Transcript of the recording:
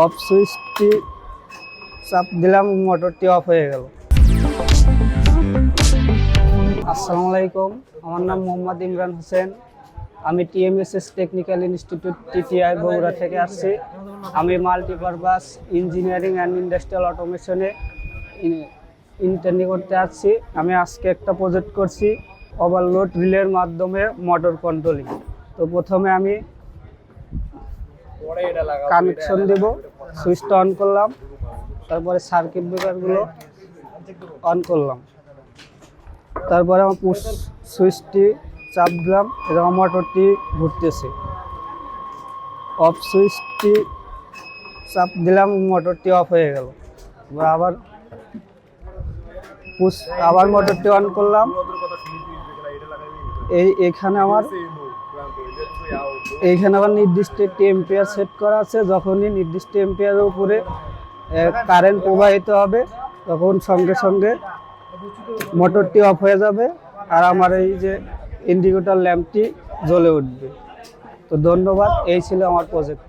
Of সুইচটি চাপ দিলাম, মোটরটি অফ হয়ে গেল। আসসালামু আলাইকুম, আমার নাম মোহাম্মদ ইমরান হোসেন। আমি TMSS technical institute TTI Bogura থেকে আসছি। আমি মাল্টিপারপাস ইঞ্জিনিয়ারিং অ্যান্ড ইন্ডাস্ট্রিয়াল অটোমেশনে ইন্টার্নি করতে আসছি। আমি আজকে একটা প্রজেক্ট করছি, ওভারলোড রিলের মাধ্যমে মোটর কন্ট্রোলিং। তো প্রথমে আমি কানেকশন দেব সুইচটা অন করলাম তারপরে সার্কিট ব্রেকারগুলো অন করলাম। তারপরে আমার পুশ সুইচটি চাপ দিলাম এবং মোটরটি ঘুরতেছে। অফ সুইচটি চাপ দিলাম মোটরটি অফ হয়ে গেল। এবার আবার পুশ আবার মোটরটি অন করলাম। এই এখানে আমার এইখানে আবার নির্দিষ্ট একটি এম্পিয়ার সেট করা আছে। যখনই নির্দিষ্ট এম্পিয়ারের উপরে কারেন্ট প্রবাহিত হবে, তখন সঙ্গে সঙ্গে মোটরটি অফ হয়ে যাবে আর আমার এই যে ইন্ডিকেটর ল্যাম্পটি জ্বলে উঠবে। তো ধন্যবাদ, এই ছিল আমার প্রজেক্ট